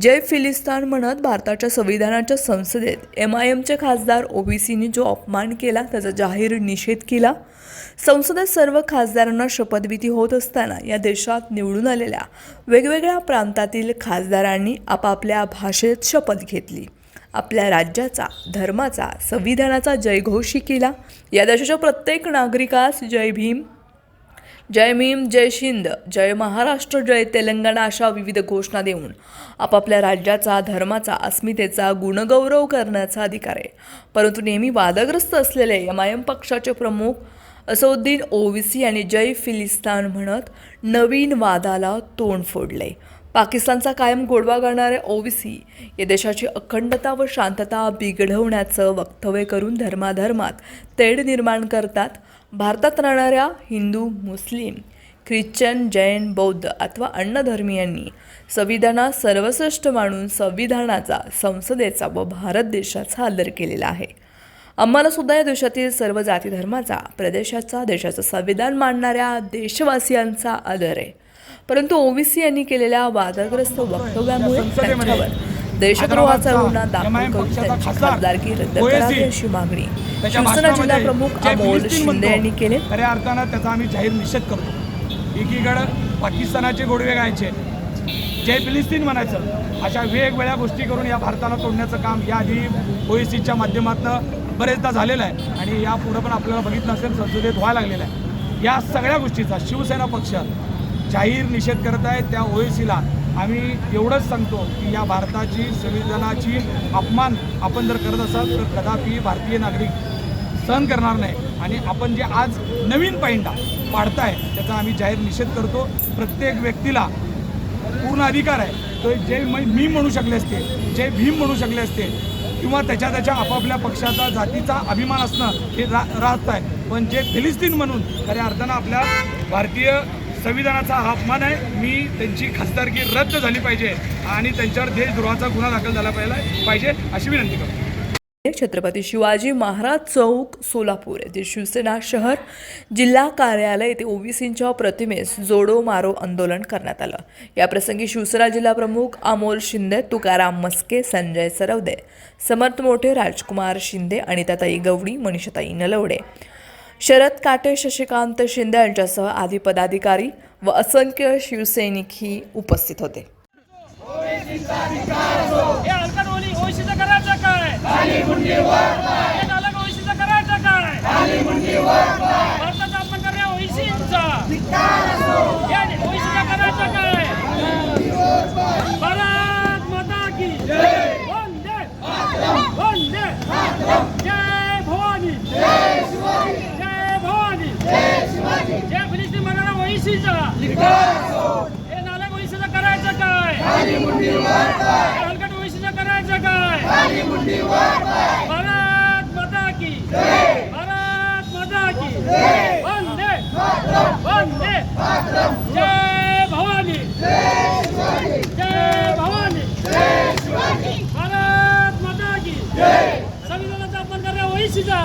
जय फिलिस्तान म्हणत भारताच्या संविधानाच्या संसदेत एम आय एमचे खासदार ओबीसीने जो अपमान केला त्याचा जाहीर निषेध केला. संसदेत सर्व खासदारांना शपथविधी होत असताना या देशात निवडून आलेल्या वेगवेगळ्या प्रांतातील खासदारांनी आपापल्या भाषेत शपथ घेतली. आपल्या राज्याचा धर्माचा संविधानाचा जयघोषी केला. या देशाच्या प्रत्येक नागरिकास जय भीम. जय भीम जय शिंद जय महाराष्ट्र जय तेलंगणा अशा विविध घोषणा देऊन आपापल्या राज्याचा धर्माचा अस्मितेचा गुणगौरव करण्याचा अधिकार आहे. परंतु नेहमी वादग्रस्त असलेले एम आय एम पक्षाचे प्रमुख असौद्दीन ओवीसी यांनी जय फिलिस्तान म्हणत नवीन वादाला तोंड फोडले. पाकिस्तानचा कायम गोडवा करणारे ओबीसी या देशाची अखंडता व शांतता बिघडवण्याचं वक्तव्य करून धर्माधर्मात तेढ निर्माण करतात. भारतात राहणाऱ्या हिंदू मुस्लिम ख्रिश्चन जैन बौद्ध अथवा अन्नधर्मीयांनी संविधानात सर्वश्रेष्ठ मानून संविधानाचा संसदेचा व भारत देशाचा आदर केलेला आहे. आम्हाला सुद्धा या देशातील सर्व जाती धर्माचा प्रदेशाचा देशाचं संविधान मानणाऱ्या देशवासियांचा आदर आहे. परंतु ओबीसी यांनी केलेल्या वादग्रस्त वक्तव्यामुळे त्यांच्यावर देशद्रोहाचा गुन्हा दाखल करून त्यांची खासदारकी रद्द करावी अशी मागणी. शिवसेना जिल्हा प्रमुख अमोल शिंदे यांनी केले. खऱ्या अर्थानं त्याचा आम्ही जाहीर निषेध करतो. एकीकडं पाकिस्तानाचे गोडवे गायचे. जय फिलिस्तीन म्हणायचं अशा वेगवेगळ्या गोष्टी करून या भारताला तोडण्याचं काम याआधी ओएसीच्या माध्यमातून बरेचदा झालेलं आहे. आणि या पुढं पण आपल्याला बघितलं असेल संसदेत व्हायला लागलेलं आहे. या सगळ्या गोष्टीचा शिवसेना पक्ष जाहीर निषेध करत आहे त्या ओएसीला. आम्ही एवढंच सांगतो की या भारताची संविधानाची अपमान आपण जर करत असाल तर कदापि भारतीय नागरिक सहन करणार नाही. आणि आपण जे आज नवीन पायंडा पाडताय त्याचा आम्ही जाहीर निषेध करतो. प्रत्येक व्यक्तीला पूर्ण अधिकार आहे. तो जे मी म्हणू शकले असते जे भीम म्हणू शकले असते किंवा त्याच्या त्याच्या आपापल्या पक्षाचा जातीचा अभिमान असणं हे रा राहत आहे. पण जे फिलिस्तीन म्हणून खऱ्या अर्थानं आपल्या भारतीय संविधानाचा हा अपमान आहे. मी त्यांची खासदारकी रद्द झाली पाहिजे आणि त्यांच्यावर देशद्रोहाचा गुन्हा दाखल झाला पाहिजे पाहिजे अशी विनंती करतो. छत्रपती शिवाजी महाराज चौक सोलापूर येथे शिवसेना शहर जिल्हा कार्यालय येथे ओबीसींच्या प्रतिमेस जोडो मारो आंदोलन करण्यात आलं. याप्रसंगी शिवसेना जिल्हा प्रमुख अमोल शिंदे तुकाराम मस्के संजय सरवदे समर्थ मोठे राजकुमार शिंदे अनिताताई गवडी मनीषाताई नलवडे शरद काटे शशिकांत शिंदे यांच्यासह आदी पदाधिकारी व असंख्य शिवसैनिकही उपस्थित होते. काय हे नालक ओळशीचं करायचं काय भारताचा आपण करण्या ओळशींचा हे ओळशीचं करायचं काय भारत माता की वंदे वंदे जय भवानी जय भवानी जय फिलिस्तीन म्हणणारा हे नालक ओळशीचं करायचं काय? हलकट ओळशीचं करायचं काय? भारत माता की. भारत माता की. वंदे. वंदे. जय भवानी. जय भवानी. भारत माता की. संविधानाचा आपण करूया ओळशीचा